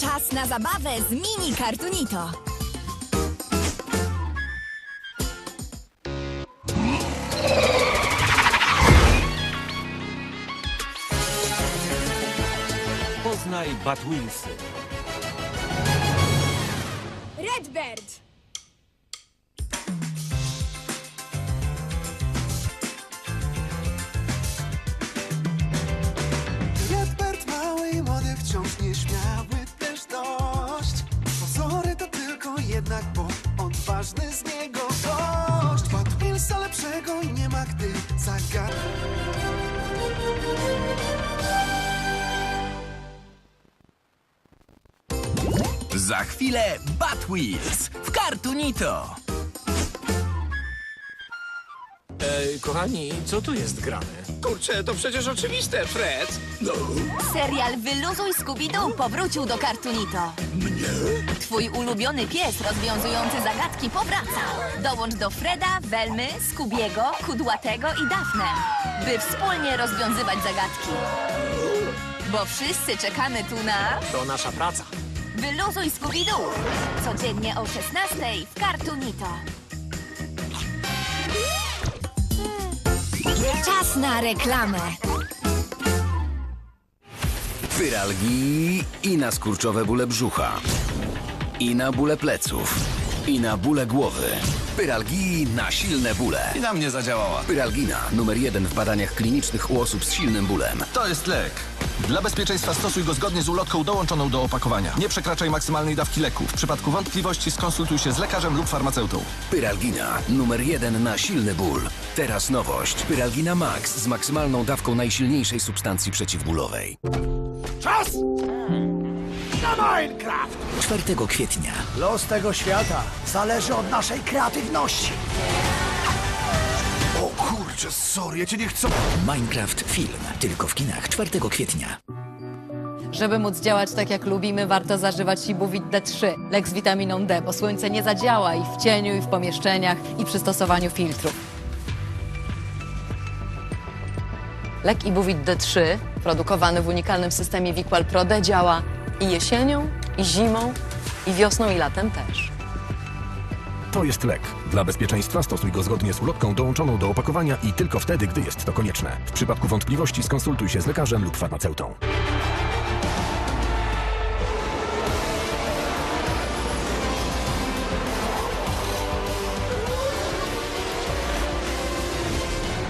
Czas na zabawę z mini Cartoonito. Poznaj. Redbird. Redbird odważny z niego dość Bat Willsa lepszego i nie ma gdy zagad... Za chwilę Batwheels w Cartoonito. Ej, kochani, co tu jest grane? Kurczę, to przecież oczywiste, Fred. Serial Wyluzuj Scooby-Doo powrócił do Cartoonito. Mnie? Twój ulubiony pies rozwiązujący zagadki powraca. Dołącz do Freda, Welmy, Scoobiego, Kudłatego i Dafne, by wspólnie rozwiązywać zagadki. Bo wszyscy czekamy tu na To nasza praca. Wyluzuj Scooby-Doo. Codziennie o 16:00 w Cartoonito. Czas na reklamę. Pyralgi i na skurczowe bóle brzucha. I na bóle pleców. I na bóle głowy. Pyralgi na silne bóle. I na mnie zadziałała. Pyralgina numer jeden w badaniach klinicznych u osób z silnym bólem. To jest lek. Dla bezpieczeństwa stosuj go zgodnie z ulotką dołączoną do opakowania. Nie przekraczaj maksymalnej dawki leku. W przypadku wątpliwości skonsultuj się z lekarzem lub farmaceutą. Pyralgina numer jeden na silny ból. Teraz nowość. Pyralgina Max z maksymalną dawką najsilniejszej substancji przeciwbólowej. Czas na Minecraft! 4 kwietnia Los tego świata zależy od naszej kreatywności. Kurczę, sorry, ja cię nie chcę... Minecraft Film. Tylko w kinach 4 kwietnia. Żeby móc działać tak jak lubimy, warto zażywać Ibuvit D3, lek z witaminą D, bo słońce nie zadziała i w cieniu, i w pomieszczeniach, i przy stosowaniu filtrów. Lek Ibuvit D3, produkowany w unikalnym systemie Viqual Pro D, działa i jesienią, i zimą, i wiosną, i latem też. To jest lek. Dla bezpieczeństwa stosuj go zgodnie z ulotką dołączoną do opakowania i tylko wtedy, gdy jest to konieczne. W przypadku wątpliwości skonsultuj się z lekarzem lub farmaceutą.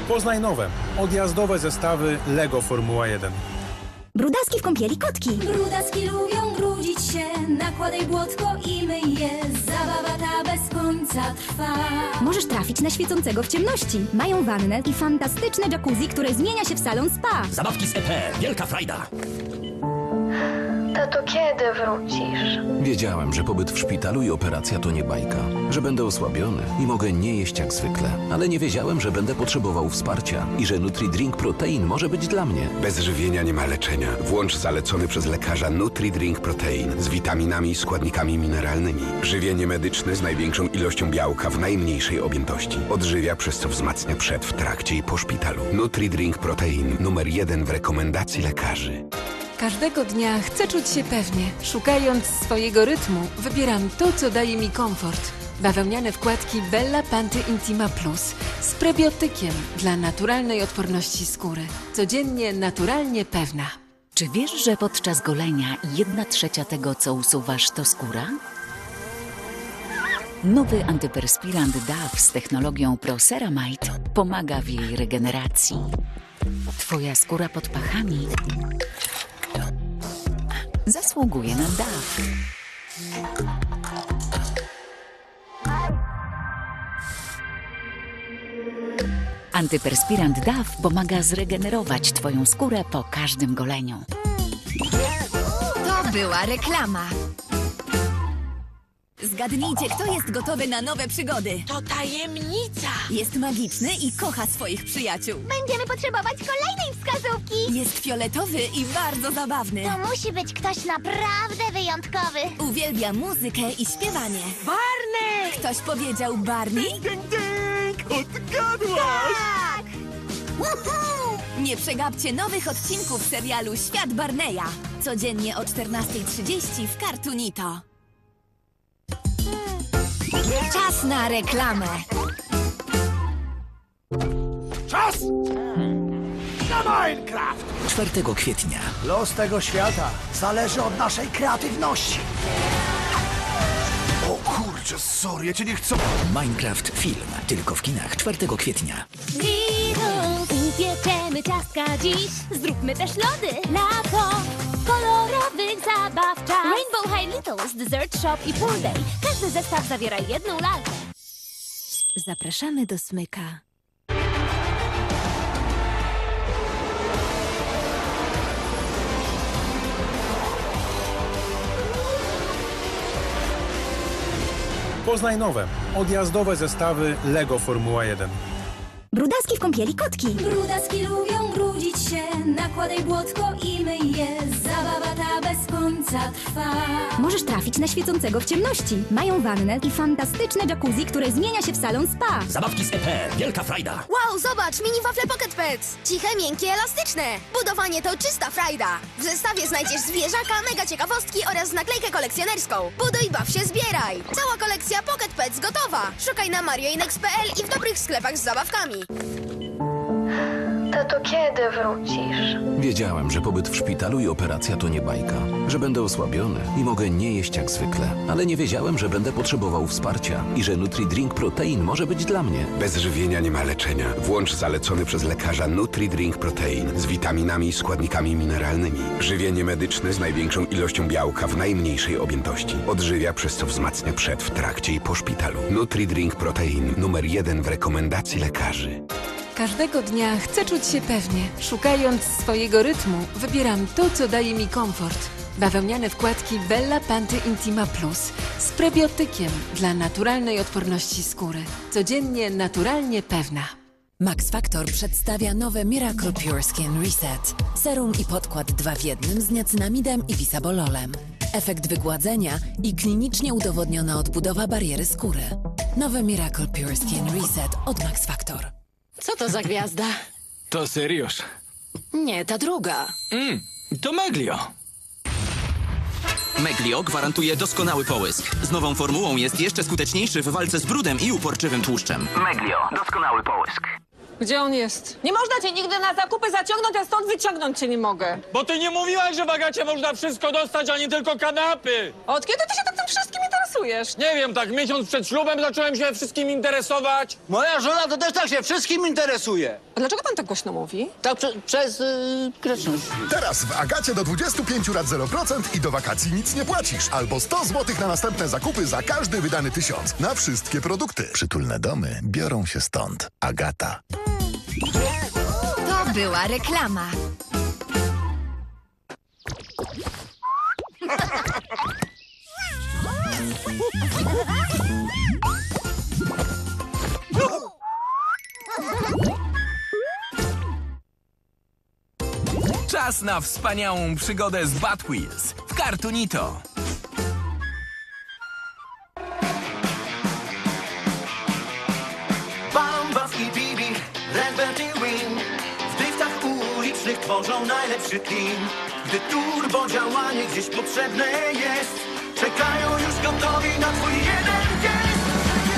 Poznaj nowe, odjazdowe zestawy LEGO Formuła 1. Brudaski w kąpieli kotki. Brudaski lubią brudzić się, nakładaj błotko i myj je. Zabawa ta bez końca trwa. Możesz trafić na świecącego w ciemności. Mają wannę i fantastyczne jacuzzi, które zmienia się w salon spa. Zabawki z EP. Wielka frajda. Tato, kiedy wrócisz? Wiedziałem, że pobyt w szpitalu i operacja to nie bajka. Że będę osłabiony i mogę nie jeść jak zwykle. Ale nie wiedziałem, że będę potrzebował wsparcia i że NutriDrink Protein może być dla mnie. Bez żywienia nie ma leczenia. Włącz zalecony przez lekarza NutriDrink Protein z witaminami i składnikami mineralnymi. Żywienie medyczne z największą ilością białka w najmniejszej objętości. Odżywia, przez co wzmacnia przed, w trakcie i po szpitalu. NutriDrink Protein numer jeden w rekomendacji lekarzy. Każdego dnia chcę czuć się pewnie. Szukając swojego rytmu, wybieram to, co daje mi komfort. Bawełniane wkładki Bella Panty Intima Plus z prebiotykiem dla naturalnej odporności skóry. Codziennie naturalnie pewna. Czy wiesz, że podczas golenia jedna trzecia tego, co usuwasz, to skóra? Nowy antyperspirant DAF z technologią ProCeramide pomaga w jej regeneracji. Twoja skóra pod pachami zasługuje na DAF. Antyperspirant DAF pomaga zregenerować Twoją skórę po każdym goleniu. To była reklama. Zgadnijcie, kto jest gotowy na nowe przygody. To tajemnica! Jest magiczny i kocha swoich przyjaciół. Będziemy potrzebować kolejnej wskazówki. Jest fioletowy i bardzo zabawny. musi być ktoś naprawdę wyjątkowy. Uwielbia muzykę i śpiewanie. Barney! Ktoś powiedział Barney? Tak! Nie przegapcie nowych odcinków serialu Świat Barneya. Codziennie o 14.30 w Cartoonito. Czas na reklamę. Czas na Minecraft! 4 kwietnia. Los tego świata zależy od naszej kreatywności. O kurczę, sorry, ja cię nie chcę. Minecraft film. Tylko w kinach 4 kwietnia. Upieczemy ciastka dziś, zróbmy też lody. Lato, kolorowych zabaw. Rainbow High Littles, Dessert Shop i Pool Day. Każdy zestaw zawiera jedną lalkę. Zapraszamy do Smyka. Poznaj nowe, odjazdowe zestawy LEGO Formuła 1. Brudaski w kąpieli kotki. Brudaski lubią brudzić się, nakładaj błotko i myj je. Zabawa bez końca trwa. Możesz trafić na świecącego w ciemności. Mają wannę i fantastyczne jacuzzi, które zmienia się w salon spa. Zabawki z EPR. Wielka frajda. Wow, zobacz, mini wafle Pocket Pets. Ciche, miękkie, elastyczne. Budowanie to czysta frajda. W zestawie znajdziesz zwierzaka, mega ciekawostki oraz naklejkę kolekcjonerską. Buduj, baw się, zbieraj. Cała kolekcja Pocket Pets gotowa. Szukaj na marioinex.pl i w dobrych sklepach z zabawkami. Tato, kiedy wrócisz? Wiedziałem, że pobyt w szpitalu i operacja to nie bajka. Że będę osłabiony i mogę nie jeść jak zwykle. Ale nie wiedziałem, że będę potrzebował wsparcia i że NutriDrink Protein może być dla mnie. Bez żywienia nie ma leczenia. Włącz zalecony przez lekarza NutriDrink Protein z witaminami i składnikami mineralnymi. Żywienie medyczne z największą ilością białka w najmniejszej objętości. Odżywia, przez co wzmacnia przed, w trakcie i po szpitalu. NutriDrink Protein numer jeden w rekomendacji lekarzy. Każdego dnia chcę czuć się pewnie. Szukając swojego rytmu, wybieram to, co daje mi komfort. Bawełniane wkładki Bella Panty Intima Plus z prebiotykiem dla naturalnej odporności skóry. Codziennie naturalnie pewna. Max Factor przedstawia nowe Miracle Pure Skin Reset. Serum i podkład dwa w jednym z niacinamidem i bisabololem. Efekt wygładzenia i klinicznie udowodniona odbudowa bariery skóry. Nowe Miracle Pure Skin Reset od Max Factor. Co to za gwiazda? To Syriusz. Nie, ta druga. Mm, to Meglio. Meglio gwarantuje doskonały połysk. Z nową formułą jest jeszcze skuteczniejszy w walce z brudem i uporczywym tłuszczem. Meglio, doskonały połysk. Gdzie on jest? Nie można cię nigdy na zakupy zaciągnąć, a stąd wyciągnąć cię nie mogę. Bo ty nie mówiłaś, że w Agacie można wszystko dostać, a nie tylko kanapy. Od kiedy ty się tak tym wszystkim interesujesz? Nie wiem, tak miesiąc przed ślubem zacząłem się wszystkim interesować. Moja żona to też tak się wszystkim interesuje. A dlaczego pan tak głośno mówi? Tak prze, przez yy, grzeczność. Teraz w Agacie do 25 lat 0% i do wakacji nic nie płacisz. Albo 100 zł na następne zakupy za każdy wydany tysiąc. Na wszystkie produkty. Przytulne domy biorą się stąd. Agata. To była reklama. Czas na wspaniałą przygodę z Batwheels w Cartoonito. Bambas i Bibi, Redbert i Win. W driftach ulicznych tworzą najlepszy team. Gdy turbo działanie gdzieś potrzebne jest Czekają już gotowi na twój jeden dzień.